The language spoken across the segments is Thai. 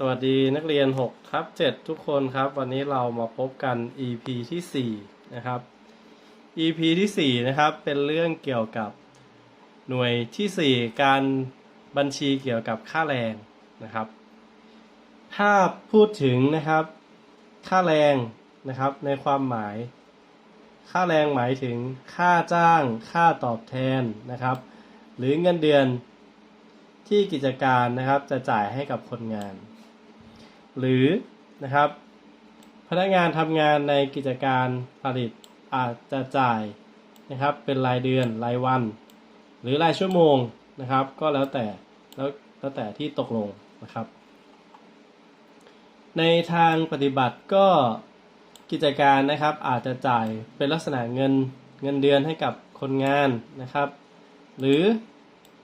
สวัสดีนักเรียน6ครับ7ทุกคนครับ วันนี้เรามาพบกัน EP ที่4นะครับ EP ที่4นะครับเป็นเรื่องเกี่ยวกับหน่วยทีสี่ 4 การบัญชีเกี่ยวกับค่าแรงนะครับ ถ้าพูดถึงนะครับ ค่าแรงนะครับในความหมาย ค่าแรงหมายถึงค่าจ้างค่าตอบแทนนะครับ หรือเงินเดือนที่กิจการนะครับจะจ่ายให้กับคนงาน หรือนะครับ พนักงานทำงานในกิจการผลิตอาจจะจ่ายนะครับ เป็นรายเดือนรายวัน หรือรายชั่วโมงนะครับ ก็แล้วแต่แล้วแล้วแต่ที่ตกลงนะครับ ในทางปฏิบัติก็กิจการนะครับอาจจะจ่ายเป็นลักษณะเงินเงินเดือนให้กับคนงานนะครับ หรือ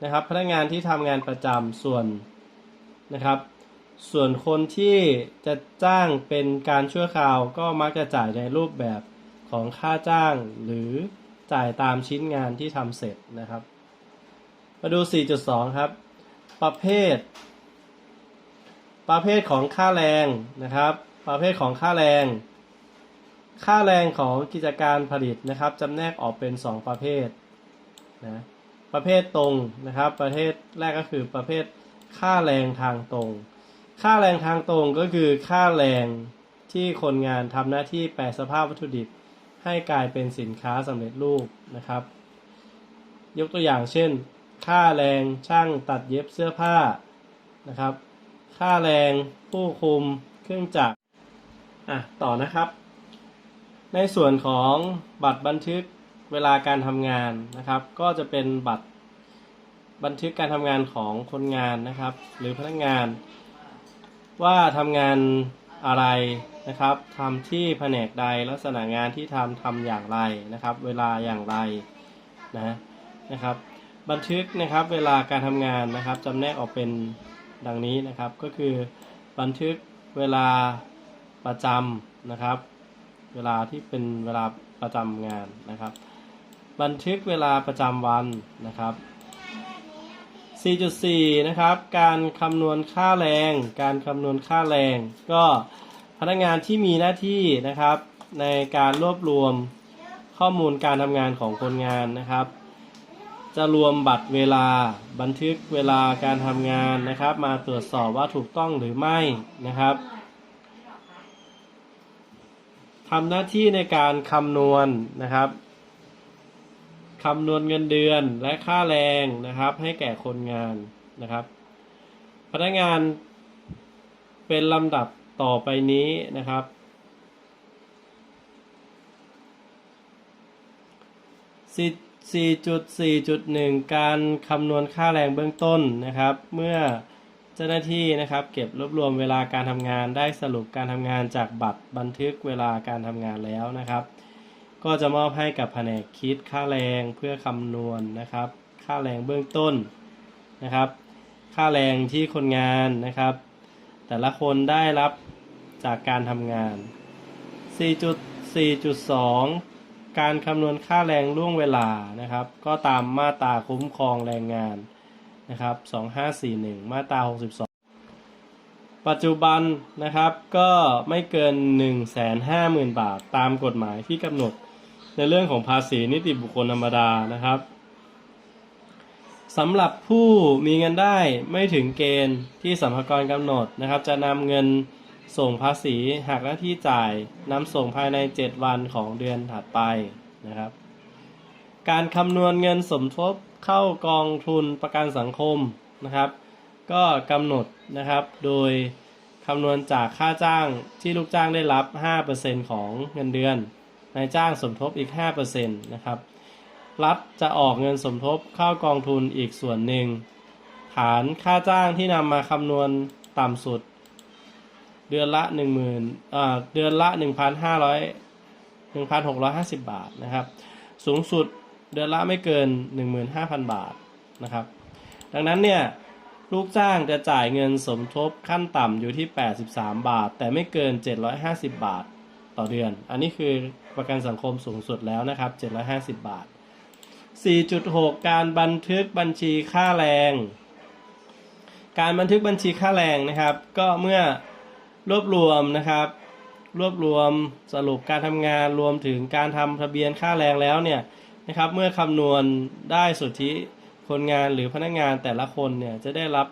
นะครับพนักงานที่ทำงานประจำส่วนนะครับ ส่วนคนที่จะจ้างเป็นการชั่วคราวก็มักจะจ่ายในรูปแบบของค่าจ้างหรือจ่ายตามชิ้นงานที่ทำเสร็จนะครับ มาดู 4.2 ครับ ประเภท ประเภทของค่าแรงนะครับ ประเภทของค่าแรง ค่าแรงของกิจการผลิตนะครับจำแนกออกเป็น 2 ประเภทนะประเภทตรงนะครับ ประเภทแรกก็คือประเภทค่าแรงทางตรง ค่าแรงทางตรงก็คือค่าแรงที่คนงานทำหน้าที่แปลสภาพวัตถุดิบ ให้กลายเป็นสินค้าสำเร็จรูปนะครับ ยกตัวอย่างเช่น ค่าแรงช่างตัดเย็บเสื้อผ้านะครับ ค่าแรงผู้คุมเครื่องจักรอะต่อนะครับ ในส่วนของบัตรบันทึกเวลาการทำงานนะครับ ก็จะเป็นบัตรบันทึกการทำงานของคนงานนะครับ หรือพนักงาน ว่าทำงานอะไรนะครับทำที่แผนกใดลักษณะงานที่ทำทำอย่างไรนะครับ เวลาอย่างไรนะนะครับ บันทึกนะครับเวลาการทำงานนะครับจำแนกออกเป็นดังนี้นะครับ ก็คือบันทึกเวลาประจำนะครับ เวลาที่เป็นเวลาประจำงานนะครับ บันทึกเวลาประจำวันนะครับ 4.4 นะครับ การคำนวณค่าแรง การคำนวณค่าแรง ก็พนักงานที่มีหน้าที่นะครับ ในการรวบรวมข้อมูลการทำงานของคนงานนะครับ จะรวมบัตรเวลาบันทึกเวลาการทำงานนะครับ มาตรวจสอบว่าถูกต้องหรือไม่นะครับทำหน้าที่ในการคำนวณนะครับ คำนวณเงินเดือนและค่าแรงนะครับ ให้แก่คนงานนะครับ พนักงานเป็นลำดับต่อไปนี้นะครับ 4.4.1 การคำนวณค่าแรงเบื้องต้นนะครับ เมื่อเจ้าหน้าที่นะครับ เก็บรวบรวมเวลาการทำงานได้สรุปการทำงานจากบัตรบันทึกเวลาการทำงานแล้วนะครับ ก็จะมอบให้กับแผนกคิดค่าแรงเพื่อคำนวณนะครับ ค่าแรงเบื้องต้นนะครับ ค่าแรงที่คนงานนะครับ แต่ละคนได้รับจากการทำงาน 4.4.2 การคำนวณค่าแรงล่วงเวลานะครับ ก็ตามมาตราคุ้มครองแรงงานนะครับ 2541 มาตรา 62ปัจจุบันนะครับก็ไม่เกิน 150,000 บาทตามกฎหมายที่กำหนด ในเรื่องของภาษีนิติบุคคลธรรมดานะครับสำหรับผู้มีเงินได้ไม่ถึงเกณฑ์ที่สัมภากรกำหนดนะครับ จะนำเงินส่งภาษีหักหน้าที่จ่ายนำส่งภายใน 7 วันของเดือนถัดไปนะครับ การคำนวณเงินสมทบเข้ากองทุนประกันสังคมนะครับ ก็กำหนดนะครับโดยคำนวณจากค่าจ้างที่ลูกจ้างได้รับ 5%ของเงินเดือน นายจ้างสมทบอีก 5%นะครับ รัฐจะออกเงินสมทบเข้ากองทุนอีกส่วนหนึ่ง ฐานค่าจ้างที่นำมาคำนวณต่ำสุด เดือนละ 1 0 0 0 0อ่าเดือนละ 1,500 1,650 บาทนะครับ สูงสุดเดือนละไม่เกิน 15,000 บาทนะครับ ดังนั้นเนี่ยลูกจ้างจะจ่ายเงินสมทบขั้นต่ำอยู่ที่ 83 บาท แต่ไม่เกิน 750 บาทต่อเดือน อันนี้คือ ประกันสังคมสูงสุดแล้วนะครับ 750 บาท 4.6 การบันทึกบัญชีค่าแรง การบันทึกบัญชีค่าแรงนะครับ ก็เมื่อรวบรวมนะครับ รวบรวมสรุปการทำงานรวมถึงการทำทะเบียนค่าแรงแล้วเนี่ยนะครับ เมื่อคำนวณได้สุทธิคนงานหรือพนักงานแต่ละคนเนี่ยจะได้รับ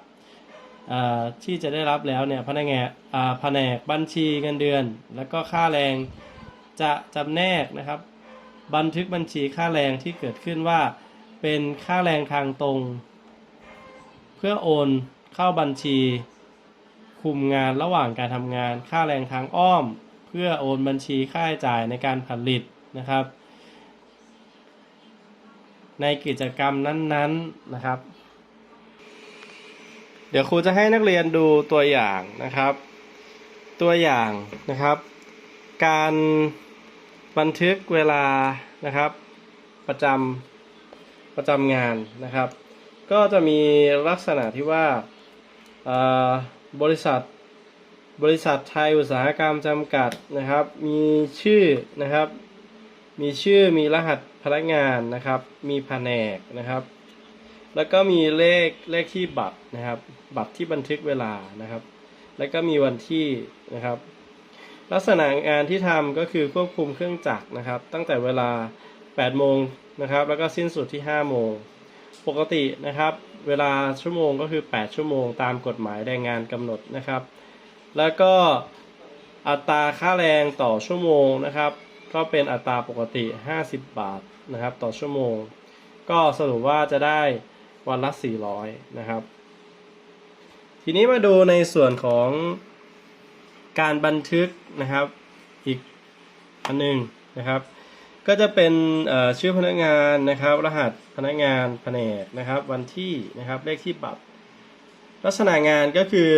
ที่จะได้รับแล้วเนี่ยพนักงานแผนกบัญชีเงินเดือน แล้วก็ค่าแรง จะจำแนกนะครับ บันทึกบัญชีค่าแรงที่เกิดขึ้นว่า เป็นค่าแรงทางตรง เพื่อโอนเข้าบัญชี คุมงานระหว่างการทำงาน ค่าแรงทางอ้อม เพื่อโอนบัญชีค่าใช้จ่ายในการผลิตนะครับ ในกิจกรรมนั้น ๆนะครับ เดี๋ยวครูจะให้นักเรียนดูตัวอย่างนะครับ ตัวอย่างนะครับ การบันทึกเวลานะครับ ประจำประจำงานนะครับ ก็จะมีลักษณะที่ว่าบริษัทบริษัทไทยอุตสาหกรรมจำกัดนะครับ มีชื่อนะครับ มีชื่อมีรหัสพนักงานนะครับ มีแผนกนะครับ แล้วก็มีเลขเลขที่บัตรนะครับ บัตรที่บันทึกเวลานะครับ แล้วก็มีวันที่นะครับ ลักษณะงานที่ทำก็คือควบคุมเครื่องจักรนะครับ ตั้งแต่เวลา 8 โมงนะครับ แล้วก็สิ้นสุดที่ 5 โมง ปกตินะครับ เวลาชั่วโมงก็คือ 8 ชั่วโมง ตามกฎหมายแรงงานกำหนดนะครับ แล้วก็อัตราค่าแรงต่อชั่วโมงนะครับ ก็เป็นอัตราปกติ 50 บาทนะครับ ต่อชั่วโมง ก็สรุปว่าจะได้วันละ 400 นะครับ ทีนี้มาดูในส่วนของ การบันทึกนะครับอีกอันหนึ่งนะครับ ก็จะเป็นชื่อพนักงานนะครับ รหัสพนักงานแผนกนะครับ วันที่นะครับเลขที่บัตรลักษณะงานก็คือ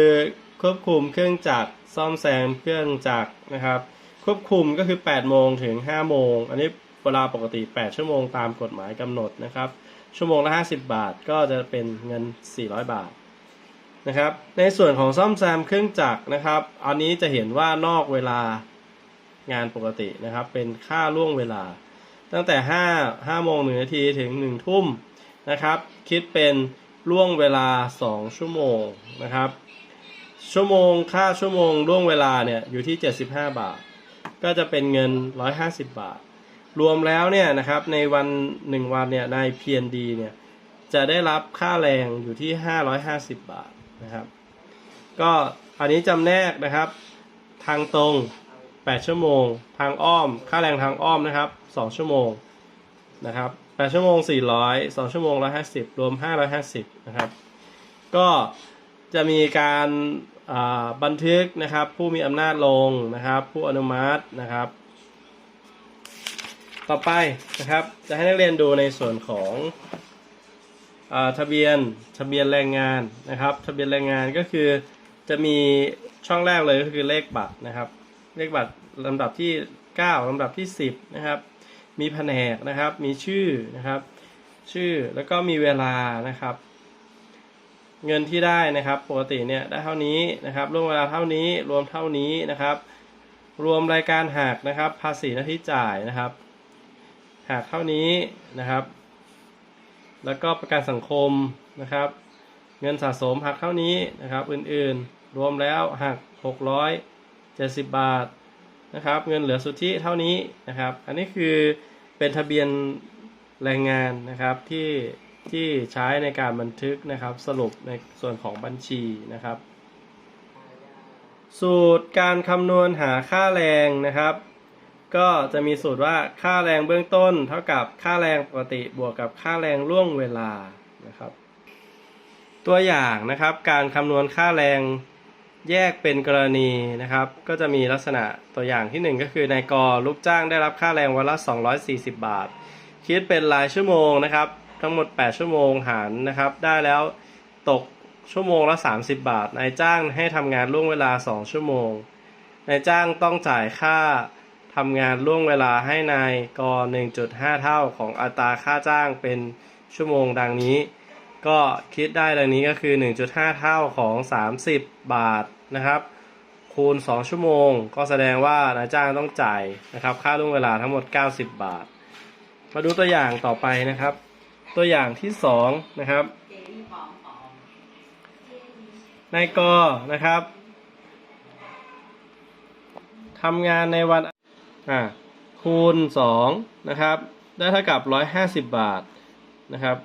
ควบคุมเครื่องจักรซ่อมแซมเครื่องจักรนะครับ ควบคุมก็คือ 8 โมงถึง 5 โมง อันนี้เวลาปกติ 8 ชั่วโมงตามกฎหมายกำหนดนะครับ ชั่วโมงละ 50 บาทก็จะเป็นเงิน 400 บาท นะครับ ในส่วนของซ่อมแซมเครื่องจักรนะครับ อันนี้จะเห็นว่านอกเวลางานปกตินะครับ เป็นค่าล่วงเวลา ตั้งแต่ 5 5โมง1นาทีถึง 1 ทุ่มนะครับ คิดเป็นล่วงเวลา 2 ชั่วโมงนะครับ ชั่วโมงค่าชั่วโมงล่วงเวลาเนี่ยอยู่ที่ 75 บาท ก็จะเป็นเงิน 150 บาท รวมแล้วเนี่ยนะครับในวัน 1 วันเนี่ยใน PND เนี่ยจะได้รับค่าแรงอยู่ที่ 550 บาท นะครับ ก็อันนี้จำแนกนะครับ ทางตรง 8 ชั่วโมง ทางอ้อม ค่าแรงทางอ้อมนะครับ 2 ชั่วโมงนะครับ 8 ชั่วโมง 400 2 ชั่วโมง 150 รวม 550 นะครับ ก็จะมีการบันทึกนะครับผู้มีอำนาจลงนะครับ ผู้อนุมัตินะครับ ต่อไปนะครับจะให้นักเรียนดูในส่วนของ ทะเบียนทะเบียนแรงงานนะครับ ทะเบียนแรงงานก็คือจะมีช่องแรกเลยก็คือเลขบัตรนะครับ เลขบัตรลำดับที่ 9ลำดับที่ 10 นะครับ มีแผนกนะครับ มีชื่อนะครับ ชื่อแล้วก็มีเวลานะครับ เงินที่ได้นะครับ ปกติเนี่ยได้เท่านี้นะครับรวมเวลาเท่านี้รวมเท่านี้นะครับ รวมรายการหักนะครับ ภาษีหน้าที่จ่ายนะครับหักเท่านี้นะครับ แล้วก็ประกันสังคมนะครับ เงินสะสมหักเท่านี้นะครับ อื่นๆ รวมแล้วหัก 670 บาทนะครับ เงินเหลือสุทธิเท่านี้นะครับ อันนี้คือเป็นทะเบียนแรงงานนะครับที่ที่ใช้ในการบันทึกนะครับ สรุปในส่วนของบัญชีนะครับ สูตรการคำนวณหาค่าแรงนะครับ ก็จะมีสูตรว่าค่าแรงเบื้องต้น เท่ากับค่าแรงปกติบวกกับค่าแรงล่วงเวลานะครับ ตัวอย่างนะครับการคำนวณค่าแรงแยกเป็นกรณีนะครับ ก็จะมีลักษณะตัวอย่างที่หนึ่งก็คือนายกลูกจ้างได้รับค่าแรงวันละ 240 บาท คิดเป็นรายชั่วโมงนะครับ ทั้งหมด 8 ชั่วโมงหารนะครับ ได้แล้วตกชั่วโมงละ 30 บาท นายจ้างให้ทำงานล่วงเวลา 2 ชั่วโมง นายจ้างต้องจ่ายค่า ทำงานล่วงเวลาให้นายก 1.5 เท่าของอัตราค่าจ้างเป็นชั่วโมงดังนี้ ก็คิดได้ดังนี้ก็คือ 1.5 เท่าของ 30 บาทนะครับ คูณ 2 ชั่วโมง ก็แสดงว่านายจ้างต้องจ่ายนะครับ ค่าล่วงเวลาทั้งหมด 90 บาท มาดูตัวอย่างต่อไปนะครับ ตัวอย่างที่ 2 นะครับนายกนะครับทำงานในวัน อ่าคูณ2นะครับได้เท่ากับ 150 บาทนะครับ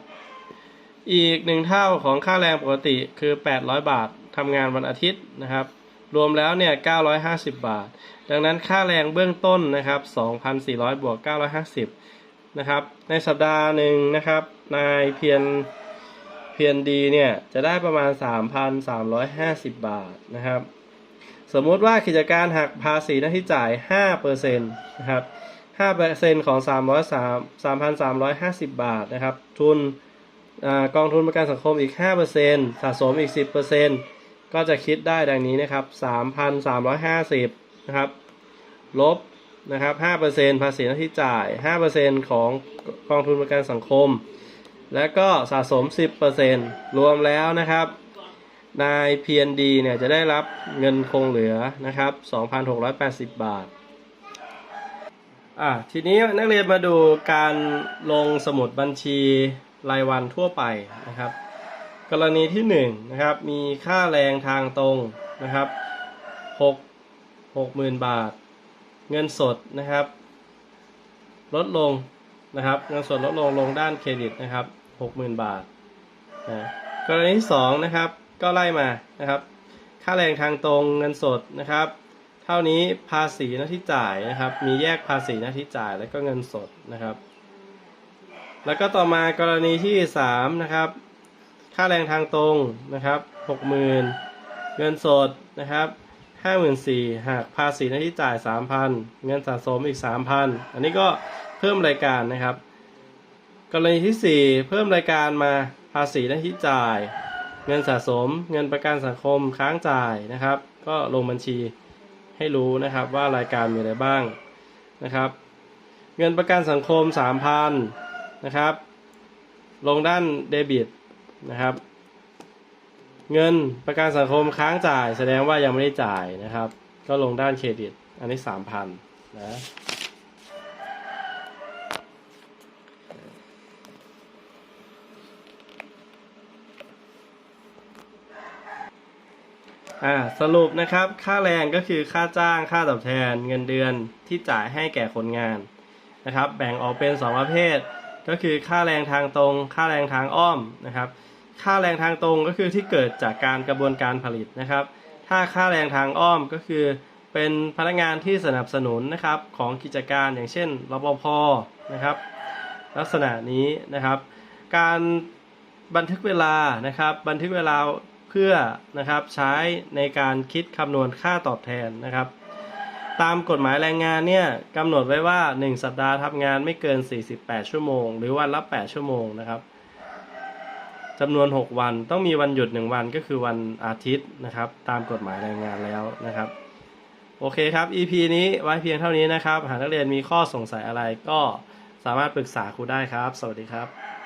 อีกหนึ่งเท่าของค่าแรงปกติคือ 800 บาททำงานวันอาทิตย์นะครับ รวมแล้วเนี่ย 950 บาท ดังนั้นค่าแรงเบื้องต้นนะครับ 2,400 บวก 950 นะครับ ในสัปดาห์หนึ่งนะครับ นายเพียรเพียรดีเนี่ย จะได้ประมาณ 3,350 บาทนะครับ สมมุติว่ากิจการหักภาษีหน้าที่จ่าย5%นะครับ5%ของ 303 3,350 บาทนะครับ ทุนอกองทุนประกันสังคมอีก 5%สะสมอีก 10%ก็จะคิดได้ดังนี้นะครับ 3,350 นะครับ ลบนะครับ 5%ภาษีหน้าที่จ่าย 5%ของกองทุนประกันสังคม และก็สะสม 10%รวมแล้วนะครับ นาย PND เนี่ยจะได้รับเงินคงเหลือนะครับ 2,680 บาท อะทีนี้นักเรียนมาดูการลงสมุดบัญชีรายวันทั่วไปนะครับ กรณีที่1นนะครับมีค่าแรงทางตรงนะครับ 6 60,000 บาท เงินสดนะครับ ลดลงนะครับเงินสดลดลงลงด้านเครดิตนะครับ 60,000 บาทนะกรณีที่2นะครับ ก็ไล่มานะครับ ค่าแรงทางตรงเงินสดนะครับ เท่านี้ภาษีหน้าที่จ่ายนะครับ มีแยกภาษีหน้าที่จ่ายแล้วก็เงินสดนะครับ แล้วก็ต่อมากรณีที่3นะครับ ค่าแรงทางตรงนะครับ60,000 เงินสดนะครับ54,000หากภาษีหน้าที่จ่าย 3,000 เงินสะสมอีก 3,000 อันนี้ก็เพิ่มรายการนะครับ กรณีที่ 4 เพิ่มรายการมาภาษีหน้าที่จ่าย เงินสะสม เงินประกันสังคมค้างจ่ายนะครับ ก็ลงบัญชีให้รู้นะครับว่ารายการมีอะไรบ้างนะครับ เงินประกันสังคม 3,000นะครับ ลงด้านเดบิตนะครับ เงินประกันสังคมค้างจ่าย แสดงว่ายังไม่ได้จ่ายนะครับ ก็ลงด้านเครดิต อันนี้ 3,000นะ อ่าสรุปนะครับ ค่าแรงก็คือค่าจ้างค่าตอบแทนเงินเดือนที่จ่ายให้แก่คนงานนะครับ แบ่งออกเป็น 2 ประเภท ก็คือค่าแรงทางตรง ค่าแรงทางอ้อมนะครับ ค่าแรงทางตรงก็คือที่เกิดจากการกระบวนการผลิตนะครับ ถ้าค่าแรงทางอ้อมก็คือ เป็นพนักงานที่สนับสนุนนะครับของกิจการอย่างเช่นรปภนะครับ ลักษณะนี้นะครับ การบันทึกเวลานะครับ บันทึกเวลา เพื่อนะครับใช้ในการคิดคำนวณค่าตอบแทนนะครับ ตามกฎหมายแรงงานเนี่ยกำหนดไว้ว่า 1 สัปดาห์ทำงานไม่เกิน 48 ชั่วโมง หรือวันละ 8 ชั่วโมงนะครับจำนวน 6 วันต้องมีวันหยุด 1 วันก็คือวันอาทิตย์นะครับ ตามกฎหมายแรงงานแล้วนะครับ โอเคครับ EP นี้ไว้เพียงเท่านี้นะครับ หากนักเรียนมีข้อสงสัยอะไรก็สามารถปรึกษาครูได้ครับ สวัสดีครับ